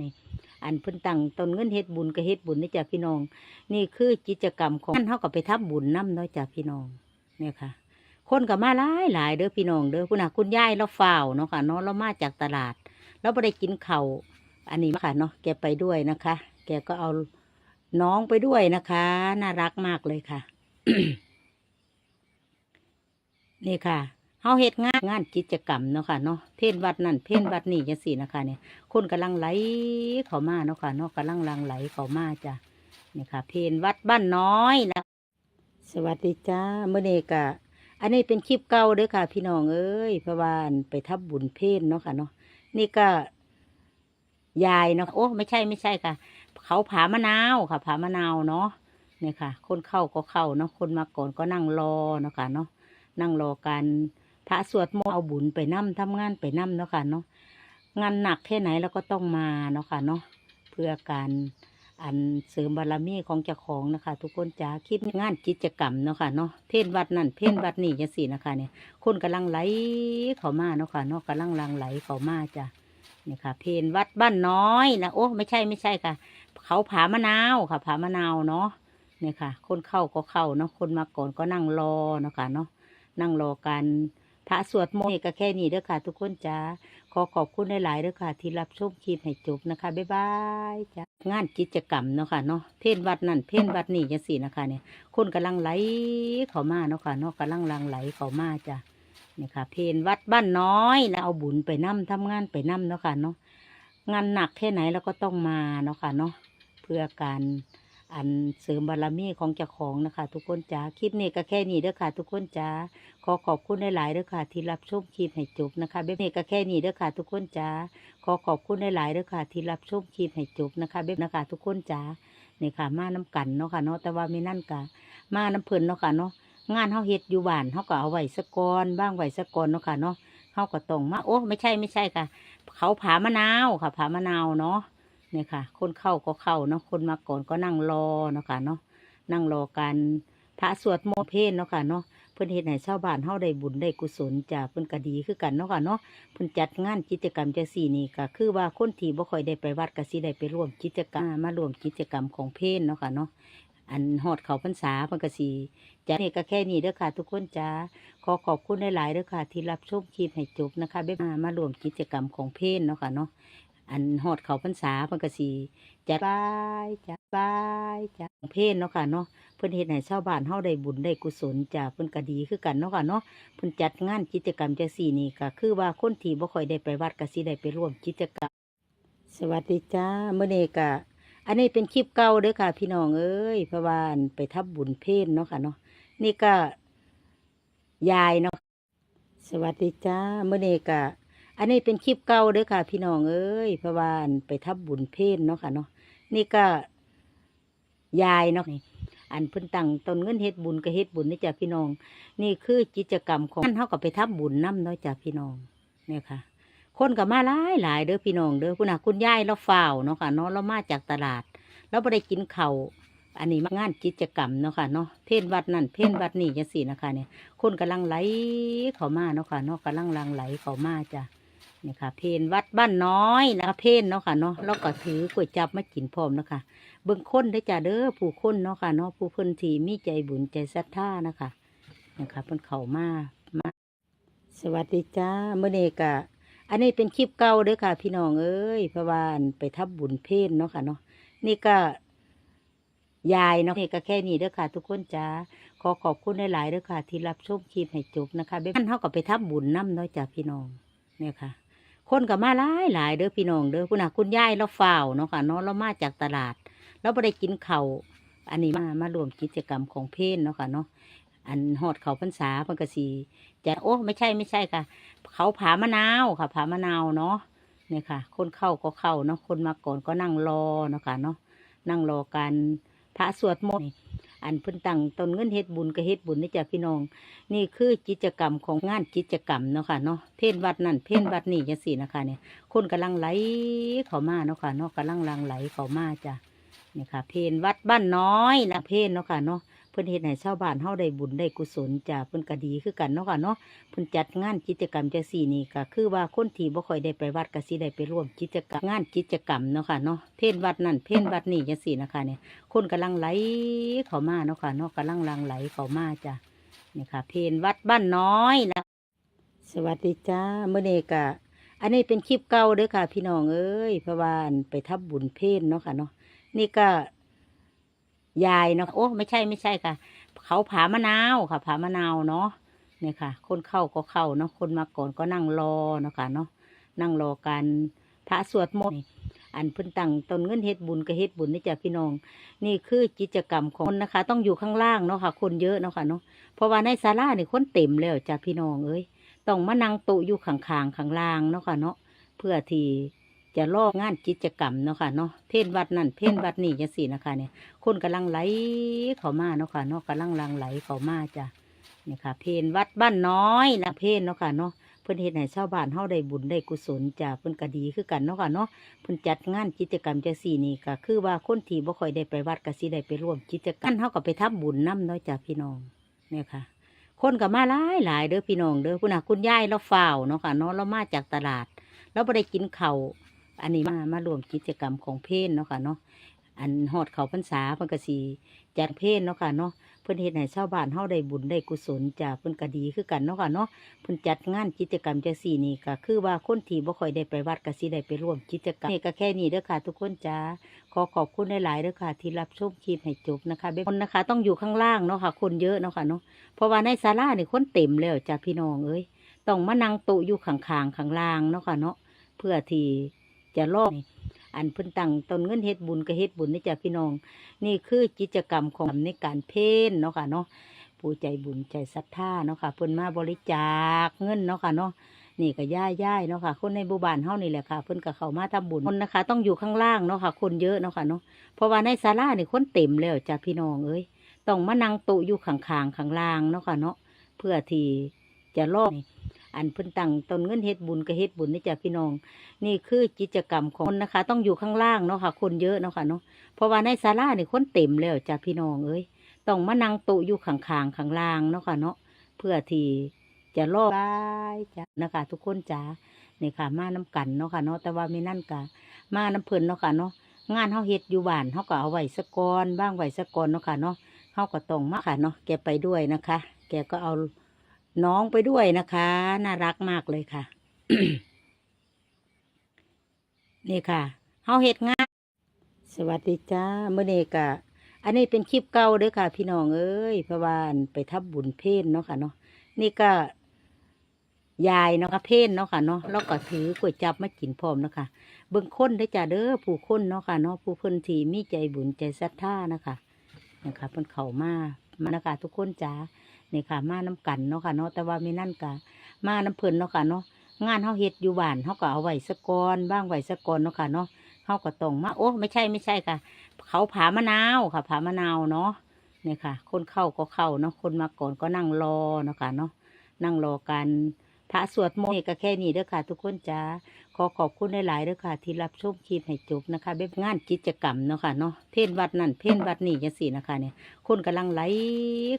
นี่อันเพิ่นตั้งตนเงินเฮ็ดบุญก็เฮ็ดบุญนี่จ้ะพี่น้อง นี่คือกิจกรรมของท่านเฮาก็ไปทำบุญนำเนาะจ้ะพี่น้องเนี่ยค่ะ คนก็มาหลายหลายเด้อพี่น้องเด้อคุณน่ะคุณยายเราฝ้าวเนาะค่ะเนาะเรามาจากตลาด เราไม่ได้กินข้าวอันนี้ค่ะเนาะแกไปด้วยนะคะ แกก็เอาน้องไปด้วยนะคะ น่ารักมากเลยค่ะ นี่ค่ะ เฮาเฮ็ดงานงานกิจกรรมเนาะค่ะเนาะเพ่นวัดนั่นเพ่นวัดนี่จังซี่นะคะเนี่ยคนกำลังไหลเข้ามาเนาะค่ะเนาะกำลังลังไหลเข้ามาจ้ะนี่ค่ะ เพนวัดบ้านน้อยนะสวัสดีจ้าเมื่อนี้ก็อันนี้เป็นคลิปเก่าเด้อค่ะ พี่น้องเอ้ยพระวันไปทับบุญเพนเนาะค่ะเนาะนี่ก็ยายเนาะโอ้ไม่ใช่ไม่ใช่ค่ะ เขาผามะนาวค่ะผามะนาวเนาะเนี่ยค่ะ คนเข้าก็เข้าเนาะคนมาก่อนก็นั่งรอเนาะค่ะเนาะนั่งรอกัน พระสวดมนต์เอาบุญไปนั่มทำงานไปนั่มเนาะค่ะเนาะงานหนักแค่ไหนเราก็ต้องมาเนาะค่ะเนาะเพื่อการอันเสริมบารมีของเจ้าของนะคะ ทุกคนจ้าคิดงานกิจกรรมเนาะค่ะเนาะเพ่นวัดนั่นเพ่นวัดนี่จังสี่นะคะเนี่ยคนกำลังไหลเข้ามาเนาะค่ะเนาะกำลังลังไหลเข้ามาจ้ะนี่ค่ะ เพนวัดบ้านน้อยนะโอ้ไม่ใช่ไม่ใช่ค่ะ เขาผามะนาวค่ะผามะนาวเนาะเนี่ยค่ะ คนเข้าก็เข้าเนาะคนมาก่อนก็นั่งรอเนาะค่ะเนาะนั่งรอกัน ระสวดมนต์ก็แค่นี้เด้อค่ะ ทุกคนจ้าขอขอบคุณหลายๆด้วยค่ะ ที่รับชมคลิปให้จบนะคะ บ๊ายบายจ้ะงานกิจกรรมเนาะค่ะเนาะเพ่นวัดนั่นเพ่นวัดนี่จังสี่นะคะเนี่ยคนกำลังไหลเข้ามาเนาะค่ะเนาะกำลังลังไหลเข้ามาจ้ะนี่ค่ะ เพนวัดบ้านน้อยนะเอาบุญไปนํทำงานไปนํเนาะค่ะเนาะงานหนักแค่ไหนเราก็ต้องมาเนาะค่ะเนาะเพื่อการ อันเสริมบารมีของเจ้าของนะคะ ทุกคนจ้าคลิปนี้ก็แค่นี้เด้อค่ะ ทุกคนจ้าขอขอบคุณหลายๆด้วยค่ะ ที่รับชมคลิปให้จบนะคะเบบนี้ก็แค่นี้เด้อค่ะ ทุกคนจ้าขอขอบคุณหลายๆด้วยค่ะ ที่รับชมคลิปให้จบนะคะเบบนะคะ ทุกคนจ้านี่ค่ะ มาน้กันเนาะค่ะเนาะแต่ว่าไม่นั่นกะมาน้ำเพลินเนาะค่ะเนาะงานเฮาเฮ็ดอยู่บ้านเฮาก็เอาไว้สะกอนบ้างไว้สะกอนเนาะค่ะเนาะเฮาก็ต้องมาโอ้ไม่ใช่ไม่ใช่ค่ะ เขาผามะนาวค่ะผามะนาวเนาะ นี่ค่ะ คนเข้าก็เข้าเนาะคนมาก่อนก็นั่งรอเนาะค่ะเนาะนั่งรอกันพระสวดมนต์เพลเนาะค่ะเนาะเพิ่อนเฮ็ดให้ชาวบ้านเฮาได้บุญได้กุศลจ้าเพิ่อนก็ดีคือกันเนาะค่ะเนาะเพิ่อนจัดงานกิจกรรมจังซี่นี่ก็คือว่าคนที่บ่ค่อยได้ไปวัดก็สิได้ไปร่วมกิจกรรมมาร่วมกิจกรรมของเพลเนาะค่ะเนาะอันฮอดเขาพรรษาเพิ่นก็สิจัดนี่ก็แค่นี้เด้อค่ะ ทุกคนจ้าขอขอบคุณหลายๆเด้อค่ะ ที่รับชมคลิปให้จบนะคะบ๊ายบามาร่วมกิจกรรมของเพลเนาะค่ะเนาะ อันฮอดเขาพรรษาเพิ่นก็สิจัดบายจัดบายจัดเพลเนาะค่ะเนาะเพิ่นเฮ็ดให้ชาวบ้านเฮาได้บุญได้กุศลจ้าเพิ่นก็ดีคือกันเนาะค่ะเนาะเพิ่นจัดงานกิจกรรมจังซี่นี่ก็คือว่าคนที่บ่ค่อยได้ไปวัดก็สิได้ไปร่วมกิจกรรม สวัสดีจ้ามื้อนี้ก็อันนี้เป็นคลิปเก่าเด้อค่ะ พี่น้องเอ้ยเพราะว่านไปทับบุญเพลเนาะค่ะเนาะนี่ก็ยายเนาะสวัสดีจ้ามื้อนี้ก็ อันนี้เป็นคลิปเก่าเด้อค่ะ พี่น้องเอ้ยพระวานไปทับบุญเพลเนาะค่ะเนาะนี่ก็ยายเนาะอันเพิ่นตั้งต้นเงินเฮ็ดบุญก็เฮ็ดบุญนี่จ้ะพี่น้อง นี่คือกิจกรรมของท่านเฮาก็ไปทำบุญนํเนาะจ้ะพี่น้องเนี่ยค่ะ คนก็มาหลายหลายเด้อพี่น้องเด้อคุณน่ะคุณยายเราฝ้าวเนาะค่ะเนาะเรามาจากตลาดเราบ่ได้กินเข้าอันนี้มางานกิจกรรมเนาะค่ะเนาะเพ่นวัดนั่นเพ่นวัดนี่จังซี่นะคะเนี่ยคนกำลังไหลเข้ามาเนาะค่ะเนาะกำลังลังไหลเข้ามาจ้ะ นี่ค่ะ เพนวัดบ้านน้อยนะคะเพนเนาะค่ะเนาะแล้วก็ถือก๋วยจับมากินพร้อมเนาะค่ะเบิ่งค้นได้จ้าเด้อผู้ค้นเนาะค่ะเนาะผู้เพิ่นทีมีใจบุญใจศรัทธานะคะนะคะเพิ่นเข้ามามาสวัสดีจ้าเมื่อนี้ก็อันนี้เป็นคลิปเก่าเด้อค่ะ พี่น้องเอ้ยพระวันไปทับบุญเพลเนาะค่ะเนาะนี่ก็ยายเนาะนี่ก็แค่นี้เด้อค่ะ ทุกคนจ้าขอขอบคุณหลายๆเด้อค่ะ ที่รับชมคลิปให้จบนะคะเบ๊ายบายท่านเฮาก็ไปทับบุญนํเนาะจ้าพี่น้องเนี่ยค่ะ คนก็มาหลายหลายเด้อพี่น้องเด้อคุณน่ะคุณยายเราฝ้าวเนาะค่ะเนาะเรามาจากตลาด เราไม่ได้กินเขา่าอันนี้มามารวมกิจกรรมของเพลเนาะค่ะเนาะอันฮอดเขาพรรษาพิ่นก็สิจะโอ้ไม่ใช่ไม่ใช่ค่ะ เขาผามะนาวค่ะผามะนาวเนาะเนี่ยค่ะ คนเข้าก็เข้าเนาะคนมาก่อนก็นั่งรอเนาะค่ะเนาะนั่งรอกันพระสวดมนต์ อันเพิ่นตั้งตอนเงินเฮ็ดบุญก็เฮ็ดบุญนี่จ้ะพี่น้อง นี่คือกิจกรรมของงานกิจกรรมเนาะค่ะเนาะเพ่นวัดนั่นเพ่นวัดนี่จังสี่นะคะเนี่ยคนกำลังไหลเข้ามาเนาะค่ะเนาะกำลังลังไหลเข้ามาจ้ะนี่ค่ะ เพนวัดบ้านน้อยนะเพนเนาะค่ะเนาะ พิ่นเฮ็ดให้ชาวบ้านเฮาได้บุญได้กุศลจ้ะเพิ่นก็ดีคือกันเนาะค่ะเนาะเพิ่นจัดงานกิจกรรมจังซี่นี่ก็คือว่าคนที่บ่ค่อยได้ไปวัดก็สิได้ไปร่วมกิจกรรมงานกิจกรรมเนาะค่ะเนาะเพศวัดนั่นเพศวัดนี่จังซี่นะคะเนี่ยคนกำลังไหลเข้ามาเนาะค่ะเนาะกำลังลังไหลเข้ามาจ้ะนี่ค่ะ เพศวัดบ้านน้อยนะสวัสดีจ้าเมื่อนี้ก็อันนี้เป็นคลิปเก่าเด้อค่ะ พี่น้องเอ้ยพราะวานไปทับบุญเพศเนาะค่ะเนาะนี่ก็ ยายเนาะโอ้ไม่ใช่ไม่ใช่ค่ะ เขาผามะนาวค่ะผามะนาวเนาะเนี่ยค่ะ คนเข้าก็เข้าเนาะคนมาก่อนก็นั่งรอเนาะค่ะเนาะนั่งรอกันพระสวดมนต์อันพิ่นตังตนเงินเฮ็ดบุญก็เฮ็ดบุญนี่จ้ะพี่น้อง นี่คือกิจกรรมของคนนะคะ ต้องอยู่ข้างล่างเนาะค่ะ คนเยอะเนาะค่ะเนาะเพราะว่าในศาลาเนี่คนเต็มแล้วจ้ะพี่น้องเอ้ยต้องมานั่งโต๊ะอยู่ข้างๆข้างล่างเนาะค่ะเนาะเพื่อที่ จะลอกงานกิจกรรมเนาะค่ะเนาะเพศวัดนั่นเพศวัดนี่จังสี่นะคะเนี่ยคนกำลังไหลเข้ามาเนาะค่ะเนาะกำลังลังไหลเข้ามาจ้ะนี่ค่ะ เพศวัดบ้านน้อยนะเพศเนาะค่ะเนาะเพิ่อนเฮ็ดให้ชาวบ้านเฮาได้บุญได้กุศลจ้ะเพิ่อนก็ดีคือกันเนาะค่ะเนาะเพิ่อนจัดงานกิจกรรมจังสี่นี่ก็คือว่าคนที่บ่ค่อยได้ไปวัดก็สิได้ไปร่วมกิจกรรมเฮาก็ไปทำบุญนํเนาะจ้ะพี่น้องเนี่ยค่ะคนก็มาหลายหลายเด้อพี่น้องเด้อคุณน่ะคุณยายเราฝ้าวเนาะค่ะเนาะเรามาจากตลาด เราไม่ได้กินเขาว อันนี้มามารวมกิจกรรมของเพนเนาะค่ะเนาะอันหอดเขาพรรษาเพิ่นก็สีจัดเพนเนาะค่ะเนาะเพิ่นเฮ็ดให้ชาวบ้านเฮาได้บุญได้กุศลจ้ะเพิ่นก็ดีคือกันเนาะค่ะเนาะเพิ่นจัดงานกิจกรรมจังซี่นี่ก็คือว่าคนที่บ่ค่อยได้ไปวัดก็สิได้ไปร่วมกิจกรรมนี่ก็แค่นี้เด้อค่ะ ทุกคนจ้าขอขอบคุณหลายๆเด้อค่ะ ที่รับชมคลิปให้จบนะคะคนนะคะ ต้องอยู่ข้างล่างเนาะค่ะ คนเยอะเนาะค่ะเนาะเพราะว่าในศาลานี่คนเต็มแล้วจ้ะพี่น้องเอ้ยต้องมานั่งโต๊ะอยู่ข้างๆข้างล่างเนาะค่ะเนาะเพื่อที่ จะลอกอันเพิ่นตั้งตนเงินเฮ็ดบุญก็เฮ็ดบุญนี่จ้ะพี่น้อง นี่คือกิจกรรมของในการเพ้นเนาะค่ะเนาะผู้ใจบุญใจศรัทธาเนาะค่ะเพิ่นมาบริจาคเงินเนาะค่ะเนาะนี่ก็ย่ายย่ายๆเนาะค่ะ คนในบุบานเฮานี่แหละค่ะเพิ่นก็เข้ามาทำบุญคนนะคะ ต้องอยู่ข้างล่างเนาะค่ะ คนเยอะเนาะค่ะเนาะเพราะว่าในศาลานี่คนเต็มแล้วจ้ะพี่น้องเอ้ยต้องมานั่งโต๊ะอยู่ข้างๆข้างล่างเนาะค่ะเนาะเพื่อที่จะลอก อันเพิ่นตั้งตนเงินเฮ็ดบุญก็เฮ็ดบุญนี่จ้ะพี่น้อง นี่คือกิจกรรมของคนนะคะ ต้องอยู่ข้างล่างเนาะค่ะ คนเยอะเนาะค่ะเนาะเพราะว่าในศาลานี่คนเต็มแล้วจ้ะพี่น้องเอ้ยต้องมานั่งโต๊ะอยู่ข้างๆข้างล่างเนาะค่ะเนาะเพื่อที่จะลอกได้จ้ะนะคะ ทุกคนจ้านี่ค่ะ มาน้กันเนาะค่ะเนาะแต่ว่าไม่นั่นกะมาน้ำเพิ่นเนาะค่ะเนาะงานเฮาเฮ็ดอยู่บ้านเฮาก็เอาไว้สะกอนบ้างไว้สะกอนเนาะค่ะเนาะเขาก็ต้องมาค่ะเนาะแกไปด้วยนะคะ แกก็เอา น้องไปด้วยนะคะ น่ารักมากเลยค่ะ นี่ค่ะเฮาเฮ็ดงานสวัสดีจ้าเมื่อนี้ก็อันนี้เป็นคลิปเก่าเด้อค่ะ พี่น้องเอ้ยพระวานไปทับบุญเพนเนาะค่ะเนาะนี่ก็ยายเนาะค่ะเพนเนาะค่ะเนาะแล้วก็ถือก๋วยจับมากินพร้อมเนาะค่ะเบิ่งค้นได้จ้าเด้อผู้ค้นเนาะค่ะเนาะผู้เพิ่นทีมีใจบุญใจศรัทธานะคะนะคะเพิ่นเข้ามามานะคะทุกคนจ้า นี่ค่ะ มาน้กันเนาะค่ะเนาะแต่ว่าไม่นั่นกะมาน้ำเพิ่นเนาะค่ะเนาะงานเฮาเฮ็ดอยู่บ้านเฮาก็เอาไว้สะกอนบ้างไว้สะกอนเนาะค่ะเนาะเฮาก็ต้องมาโอ้ไม่ใช่ไม่ใช่ค่ะ เขาผามะนาวค่ะผามะนาวเนาะนี่ค่ะ คนเข้าก็เข้าเนาะคนมาก่อนก็นั่งรอเนาะค่ะเนาะนั่งรอกัน พระสวดมนต์นี่ก็แค่นี้เด้อค่ะ ทุกคนจ้าขอขอบคุณหลายๆด้วยค่ะ ที่รับชมคลิปให้จบนะคะเบบงานกิจกรรมเนาะค่ะเนาะเพศวัดนั่นเพศวัดนี่จังสี่นะคะเนี่ยคนกำลังไหล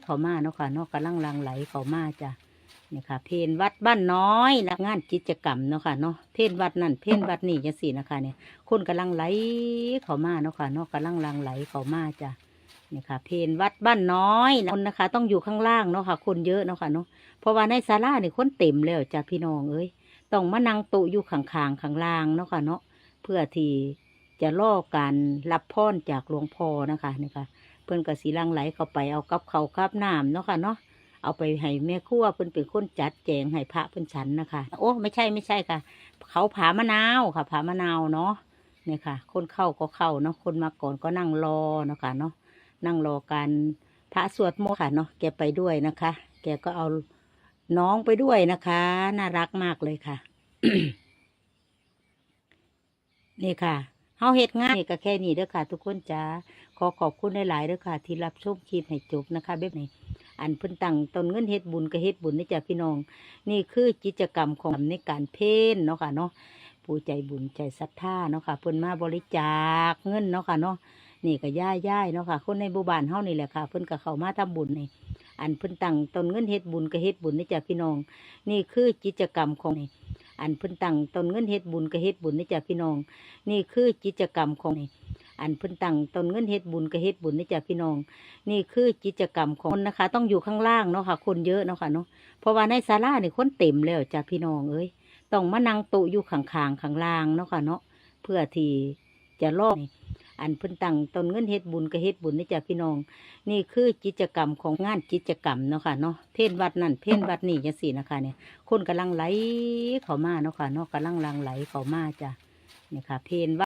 เข้ามาเนาะค่ะเนาะกำลังลังไหลเข้ามาจ้ะนี่ค่ะ เพนวัดบ้านน้อยนะงานกิจกรรมเนาะค่ะเนาะเพนวัดนั่นเพนวัดนี่จังสี่นะคะเนี่ยคนกำลังไหลเข้ามาเนาะค่ะเนาะกำลังลังไหลเข้ามาจ้ะ นี่ค่ะ เพนวัดบ้านน้อยคนนะคะ ต้องอยู่ข้างล่างเนาะค่ะ คนเยอะเนาะค่ะเนาะเพราะว่าในศาลาเนี่ยคนเต็มแล้วจ้ะพี่น้องเอ้ยต้องมานั่งโต๊ะอยู่ข้างๆข้างล่างเนาะค่ะเนาะเพื่อที่จะล่อการรับพรจากหลวงพ่อนะคะนี่ค่ะ เพิ่นก็สีลังไหลเข้าไปเอากับเขาวกับน้ำเนาะค่ะเนาะเอาไปให้แม่ครัวเพิ่นเป็นคนจัดแจงให้พระเพิ่นฉันนะคะ โอ้ไม่ใช่ไม่ใช่ค่ะ เขาผามะนาวค่ะผามะนาวเนาะนี่ค่ะ คนเข้าก็เข้าเนาะคนมาก่อนก็นั่งรอเนาะค่ะเนาะ นั่งรอกันพระสวดมนต์ค่ะเนาะแกไปด้วยนะคะ แกก็เอาน้องไปด้วยนะคะ น่ารักมากเลยค่ะ นี่ค่ะเฮาเฮ็ดง่านนี่ก็แค่นี้เด้อค่ะ ทุกคนจ้าขอขอบคุณหลายๆเด้อค่ะ ที่รับชมคลิปให้จบนะคะแบบนี้อันเพิ่นตั้งตนเงินเฮ็ดบุญก็เฮ็ดบุญนี่จ้ะพี่น้อง นี่คือกิจกรรมของในการเพนเนาะค่ะเนาะผู้ใจบุญใจศรัทธาเนาะค่ะเพิ่นมาบริจาคเงินเนาะค่ะเนาะ นี่ก็ย่ายย่ายๆเนาะค่ะ คนในบุบานเฮานี่แหละค่ะ เพิ่นก็เข้ามาทำบุญนี่อันเพิ่นตั้งต้นเงินเฮ็ดบุญก็เฮ็ดบุญนี่จ้ะพี่น้อง นี่คือกิจกรรมของนี่อันเพิ่นตั้งต้นเงินเฮ็ดบุญก็เฮ็ดบุญนี่จ้ะพี่น้อง นี่คือกิจกรรมของนี่อันเพิ่นตั้งต้นเงินเฮ็ดบุญก็เฮ็ดบุญนี่จ้ะพี่น้อง นี่คือกิจกรรมของคนนะคะ ต้องอยู่ข้างล่างเนาะค่ะ คนเยอะเนาะค่ะเนาะเพราะว่าในศาลานี่คนเต็มแล้วจ้ะพี่น้องเอ้ยต้องมานั่งโต๊ะอยู่ข้างๆข้างล่างเนาะค่ะเนาะเพื่อที่จะรอบ อันเพิ่นตั้งต้นเงินเฮ็ดบุญก็เฮ็ดบุญนี่จ้ะพี่น้อง นี่คือกิจกรรมของงานกิจกรรมเนาะค่ะเนาะเพ่นวัดนั่นเพ่นวัดนี่จังซี่นะคะเนี่ยคนกำลังไหลเข้ามาเนาะค่ะเนาะกำลังลังไหลเข้ามาจ้ะนี่ค่ะ เพ่นวัด